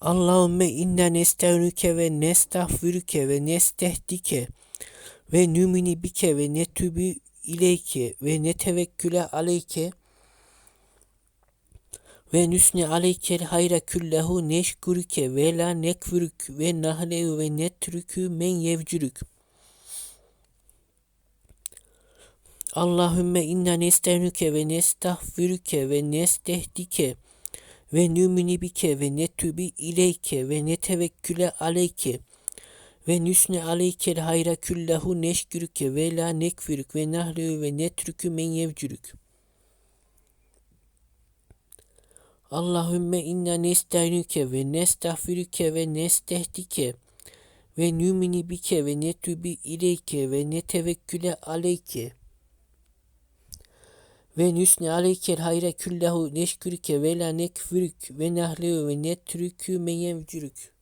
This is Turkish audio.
Allahümme inna nesta'nuke ve nestağfiruke ve nestehdike ve numini bike ve netübü ileyke ve netevekküle aleyke ve nüsni aleykel hayra küllehu neşkurike ve la nekfürük ve nahlehu ve netrükü men yevcürük. Allahümme inna nesta'nuke ve nestağfiruke ve nestehdike ve nümini bike ve netübi ileyke ve netevekküle aleyke. Ve nüsne aleykel hayra küllehu neşkürüke ve la nekfirük ve nahlehu ve netrükü men yevcürük. Allahümme inna nestainuke ve nestağfiruke ve nestehdike. Ve nümini bike ve netübi ileyke ve netevekküle aleyke ve nüsne aleykel hayra küllehu neşkürüke ve la nekfürük ve nahlehu ve netrükü men yevcürük.